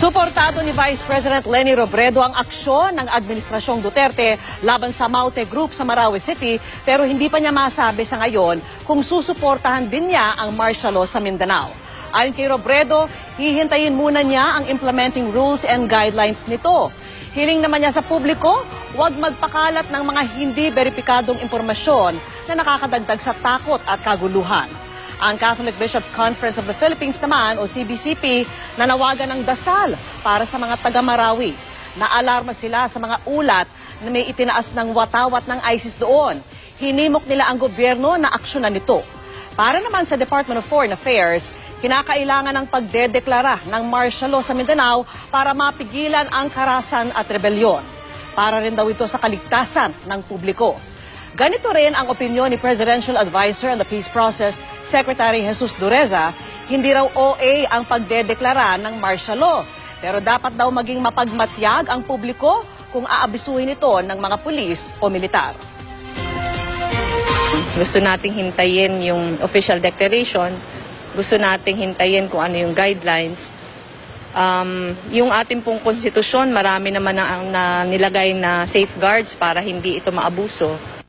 Suportado ni Vice President Lenny Robredo ang aksyon ng Administrasyong Duterte laban sa Maute Group sa Marawi City pero hindi pa niya masabi sa ngayon kung susuportahan din niya ang martial law sa Mindanao. Ayon kay Robredo, hihintayin muna niya ang implementing rules and guidelines nito. Hiling naman niya sa publiko, huwag magpakalat ng mga hindi beripikadong impormasyon na nakakadagdag sa takot at kaguluhan. Ang Catholic Bishops Conference of the Philippines naman o CBCP nanawagan ng dasal para sa mga taga-Marawi. Naalarma sila sa mga ulat na may itinaas ng watawat ng ISIS doon. Hinimok nila ang gobyerno na aksyonan nito. Para naman sa Department of Foreign Affairs, kinakailangan ng pagdedeklara ng martial law sa Mindanao para mapigilan ang karasan at rebelyon. Para rin daw ito sa kaligtasan ng publiko. Ganito rin ang opinyon ni Presidential Advisor on the Peace Process, Secretary Jesus Dureza, hindi raw OA ang pagdedeklara ng martial law. Pero dapat daw maging mapagmatyag ang publiko kung aabisuhin ito ng mga pulis o militar. Gusto nating hintayin yung official declaration. Gusto nating hintayin kung ano yung guidelines. Um, yung ating pong konstitusyon, marami naman na, na nilagay na safeguards para hindi ito maabuso.